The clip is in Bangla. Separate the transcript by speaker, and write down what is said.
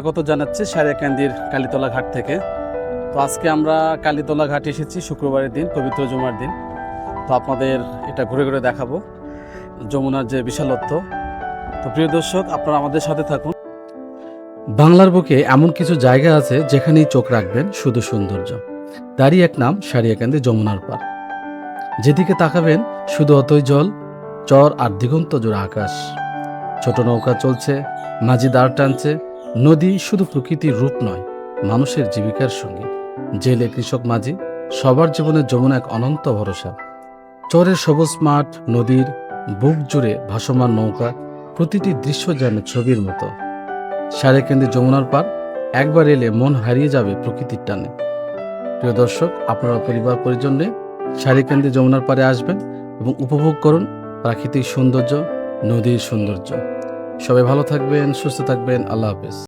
Speaker 1: স্বাগত জানাচ্ছি সারিয়াকান্দির কালীতলা ঘাট থেকে। তো আজকে আমরা কালীতলা ঘাট এসেছি, শুক্রবারের দিন, পবিত্র জুমার দিন। তো আপনাদের এটা ঘুরে ঘুরে দেখাবো, যমুনার যে বিশালত্ব। তো প্রিয় দর্শক, আপনারা আমাদের সাথে থাকুন। বাংলার বুকে এমন কিছু জায়গা আছে যেখানেই চোখ রাখবেন শুধু সৌন্দর্য। তারই এক নাম সারিয়াকান্দি যমুনার পার যেদিকে তাকাবেন, শুধু অতই জল, চর আর দিগন্ত জোড়া আকাশ। ছোট নৌকা চলছে, মাঝি দাঁড় টানছে নদী শুধু প্রকৃতির রূপ নয়, মানুষের জীবিকার সঙ্গী। জেলে কৃষক মাঝি, সবার জীবনে যমুনা এক অনন্ত ভরসা। চরের সবুজ মাঠ, নদীর বুক জুড়ে ভাসমান নৌকা, প্রতিটি দৃশ্য যেন ছবির মতো। সারেকেন্দ্রে যমুনার পার, একবার এলে মন হারিয়ে যাবে প্রকৃতির টানে। প্রিয় দর্শক, আপনারা পরিবার পরিজন নিয়ে যমুনার পারে আসবেন এবং উপভোগ করুন প্রাকৃতিক সৌন্দর্য, নদীর সৌন্দর্য। সবাই ভালো থাকবেন, সুস্থ থাকবেন, আল্লাহ হাফেজ।